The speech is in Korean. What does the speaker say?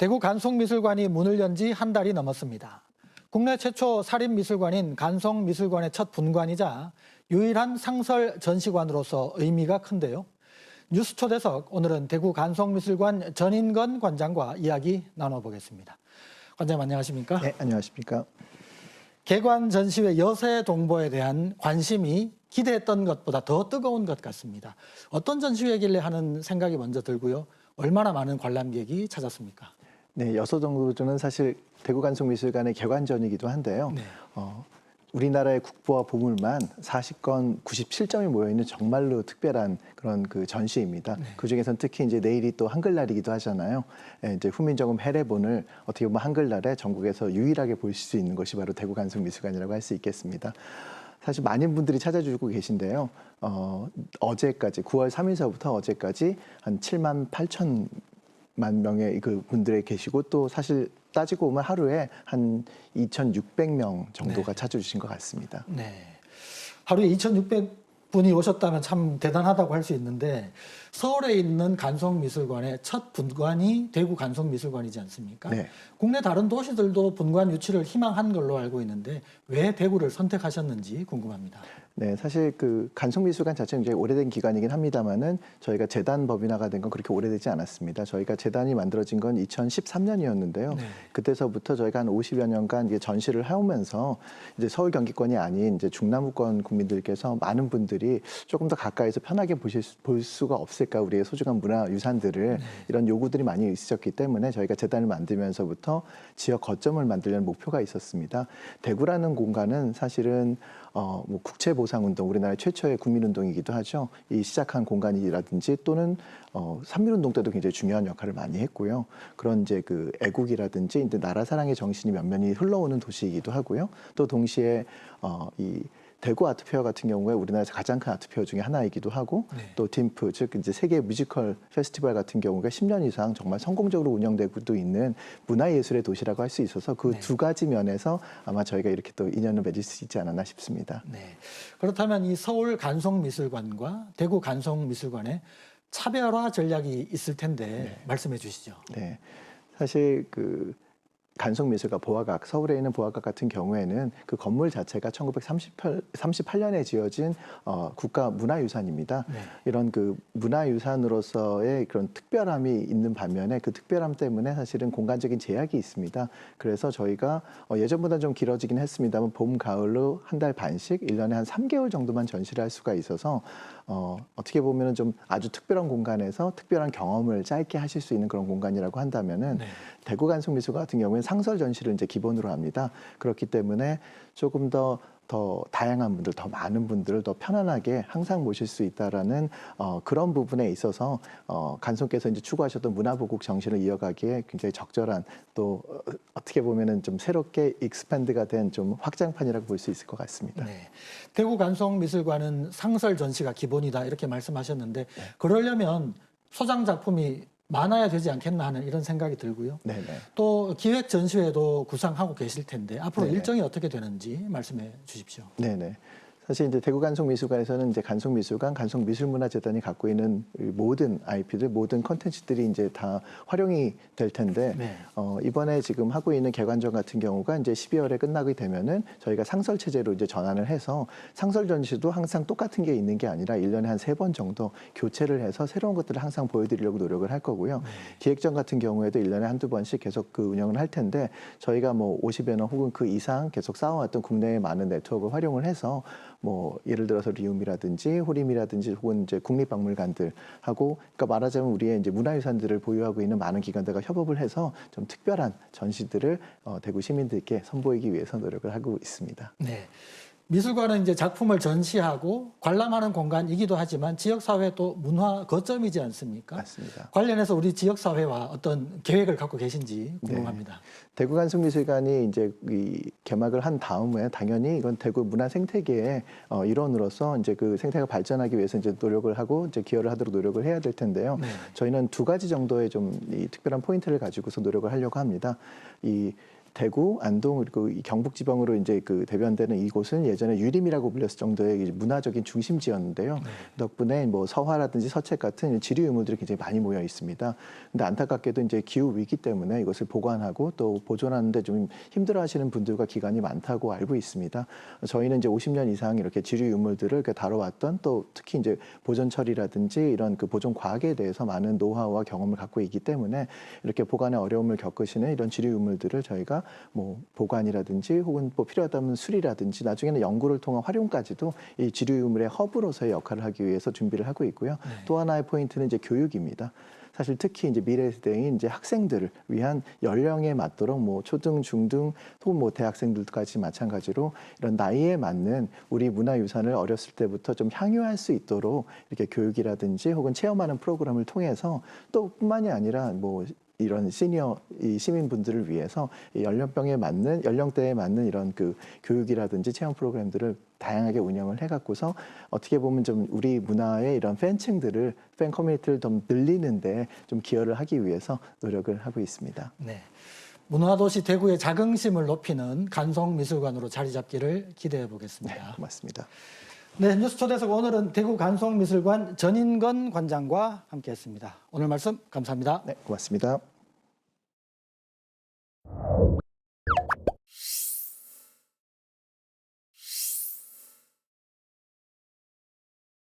대구 간송미술관이 문을 연 지 한 달이 넘었습니다. 국내 최초 살인미술관인 간송미술관의 첫 분관이자 유일한 상설 전시관으로서 의미가 큰데요. 뉴스 초대석 오늘은 대구 간송미술관 전인건 관장과 이야기 나눠보겠습니다. 관장님 안녕하십니까? 네, 안녕하십니까. 개관 전시회 여세 동보에 대한 관심이 기대했던 것보다 더 뜨거운 것 같습니다. 어떤 전시회길래 하는 생각이 먼저 들고요. 얼마나 많은 관람객이 찾았습니까? 네, 여서정도는 사실 대구간송미술관의 개관전이기도 한데요. 네. 어, 우리나라의 국보와 보물만 40건 97점이 모여 있는 정말로 특별한 그런 그 전시입니다. 그 중에서는 특히 이제 내일이 또 한글날이기도 하잖아요. 예, 이제 후민정음 해례본을 어떻게 보면 한글날에 전국에서 유일하게 볼 수 있는 것이 바로 대구간송미술관이라고 할 수 있겠습니다. 사실 많은 분들이 찾아주고 계신데요. 어, 어제까지 9월 3일서부터 어제까지 한 7만 8천 만 명의 그 분들이 계시고 또 사실 따지고 보면 하루에 한 2,600명 정도가 찾아주신 것 같습니다. 네. 하루에 2,600분이 오셨다면 참 대단하다고 할 수 있는데 서울에 있는 간송미술관의 첫 분관이 대구 간송미술관이지 않습니까? 네. 국내 다른 도시들도 분관 유치를 희망한 걸로 알고 있는데 왜 대구를 선택하셨는지 궁금합니다. 네, 사실 그 간송미술관 자체는 굉장히 오래된 기관이긴 합니다만은 저희가 재단 법인화가 된 건 그렇게 오래되지 않았습니다. 저희가 재단이 만들어진 건 2013년이었는데요. 네. 그때서부터 저희가 한 50여 년간 이제 전시를 해오면서 이제 서울 경기권이 아닌 이제 중남부권 국민들께서 많은 분들이 조금 더 가까이서 편하게 보실 수, 볼 수가 없을까 우리의 소중한 문화 유산들을 이런 요구들이 많이 있으셨기 때문에 저희가 재단을 만들면서부터 지역 거점을 만들려는 목표가 있었습니다. 대구라는 공간은 사실은 어, 뭐 국채 보상 운동, 우리나라 최초의 국민운동이기도 하죠. 이 시작한 공간이라든지 또는 어, 삼민운동 때도 굉장히 중요한 역할을 많이 했고요. 그런 이제 그 애국이라든지 이제 나라 사랑의 정신이 면면이 흘러오는 도시이기도 하고요. 또 동시에 어, 이 대구 아트 페어 같은 경우에 우리나라에서 가장 큰 아트 페어 중에 하나이기도 하고 네. 또 팀프 즉 이제 세계 뮤지컬 페스티벌 같은 경우가 10년 이상 정말 성공적으로 운영되고 있는 문화예술의 도시라고 할 수 있어서 그 네. 두 가지 면에서 아마 저희가 이렇게 또 인연을 맺을 수 있지 않았나 싶습니다. 네. 그렇다면 이 서울 간송미술관과 대구 간송미술관의 차별화 전략이 있을 텐데 말씀해 주시죠. 네. 사실 그 간송미술가 보아각 서울에 있는 보아각 같은 경우에는 그 건물 자체가 1938년에 지어진 어, 국가 문화유산입니다. 네. 이런 그 문화유산으로서의 그런 특별함이 있는 반면에 그 특별함 때문에 사실은 공간적인 제약이 있습니다. 그래서 저희가 어, 예전보다 좀 길어지긴 했습니다만 봄, 가을로 한 달 반씩 일년에한 3개월 정도만 전시를 할 수가 있어서 어, 어떻게 보면은 좀 아주 특별한 공간에서 특별한 경험을 짧게 하실 수 있는 그런 공간이라고 한다면은 네. 대구 간송미술 같은 경우에는 상설 전시를 이제 기본으로 합니다. 그렇기 때문에 조금 더더 다양한 분들, 더 많은 분들을 더 편안하게 항상 모실 수 있다라는 어, 그런 부분에 있어서 어, 간송께서 이제 추구하셨던 문화보국 정신을 이어가기에 굉장히 적절한 또 어, 어떻게 보면은 좀 새롭게 익스팬드가 된 좀 확장판이라고 볼 수 있을 것 같습니다. 네. 대구 간송미술관은 상설 전시가 기본이다 이렇게 말씀하셨는데 그러려면 소장 작품이 많아야 되지 않겠나 하는 이런 생각이 들고요. 네, 네. 또 기획 전시회도 구상하고 계실 텐데 앞으로 네네. 일정이 어떻게 되는지 말씀해 주십시오. 네네. 사실 이제 대구 간송미술관에서는 이제 간송미술관, 간송미술문화재단이 갖고 있는 이 모든 IP들, 모든 컨텐츠들이 이제 다 활용이 될 텐데 네. 어, 이번에 지금 하고 있는 개관전 같은 경우가 이제 12월에 끝나게 되면은 저희가 상설 체제로 이제 전환을 해서 상설 전시도 항상 똑같은 게 있는 게 아니라 일년에 한 세 번 정도 교체를 해서 새로운 것들을 항상 보여드리려고 노력을 할 거고요. 기획전 같은 경우에도 일년에 한두 번씩 계속 그 운영을 할 텐데 저희가 뭐 50여 년 혹은 그 이상 계속 쌓아왔던 국내의 많은 네트워크를 활용을 해서 뭐 예를 들어서 리움이라든지 호림이라든지 혹은 이제 국립박물관들하고 그러니까 말하자면 우리의 이제 문화유산들을 보유하고 있는 많은 기관들과 협업을 해서 좀 특별한 전시들을 어, 대구 시민들께 선보이기 위해서 노력을 하고 있습니다. 네. 미술관은 이제 작품을 전시하고 관람하는 공간이기도 하지만 지역사회 또 문화 거점이지 않습니까? 맞습니다. 관련해서 우리 지역사회와 어떤 계획을 갖고 계신지 네. 궁금합니다. 대구 간송미술관이 이제 이 개막을 한 다음에 당연히 이건 대구 문화 생태계의 어, 일원으로서 이제 그 생태가 발전하기 위해서 이제 노력을 하고 이제 기여를 하도록 노력을 해야 될 텐데요. 네. 저희는 두 가지 정도의 좀 이 특별한 포인트를 가지고서 노력을 하려고 합니다. 이 대구, 안동 그리고 이 경북 지방으로 이제 그 대변되는 이곳은 예전에 유림이라고 불렸을 정도의 문화적인 중심지였는데요. 덕분에 뭐 서화라든지 서책 같은 지류 유물들이 굉장히 많이 모여 있습니다. 근데 안타깝게도 이제 기후 위기 때문에 이것을 보관하고 또 보존하는데 좀 힘들어하시는 분들과 기관이 많다고 알고 있습니다. 저희는 이제 50년 이상 이렇게 지류 유물들을 다뤄왔던 또 특히 이제 보존 처리라든지 이런 그 보존 과학에 대해서 많은 노하우와 경험을 갖고 있기 때문에 이렇게 보관에 어려움을 겪으시는 이런 지류 유물들을 저희가 뭐 보관이라든지 혹은 뭐 필요하다면 수리라든지 나중에는 연구를 통한 활용까지도 이 지류 유물의 허브로서의 역할을 하기 위해서 준비를 하고 있고요. 또 하나의 포인트는 이제 교육입니다. 사실 특히 이제 미래 세대인 이제 학생들을 위한 연령에 맞도록 뭐 초등, 중등 혹은 뭐 대학생들까지 마찬가지로 이런 나이에 맞는 우리 문화 유산을 어렸을 때부터 좀 향유할 수 있도록 이렇게 교육이라든지 혹은 체험하는 프로그램을 통해서 또 뿐만이 아니라 뭐 이런 시니어 이 시민분들을 위해서 이 연령병에 맞는 연령대에 맞는 이런 그 교육이라든지 체험 프로그램들을 다양하게 운영을 해갖고서 어떻게 보면 좀 우리 문화의 이런 팬층들을 팬 커뮤니티를 좀 늘리는데 좀 기여를 하기 위해서 노력을 하고 있습니다. 네. 문화도시 대구의 자긍심을 높이는 간송미술관으로 자리 잡기를 기대해 보겠습니다. 고맙습니다. 네, 뉴스 초대석 오늘은 대구 간송미술관 전인건 관장과 함께했습니다. 오늘 말씀 감사합니다. 네, 고맙습니다.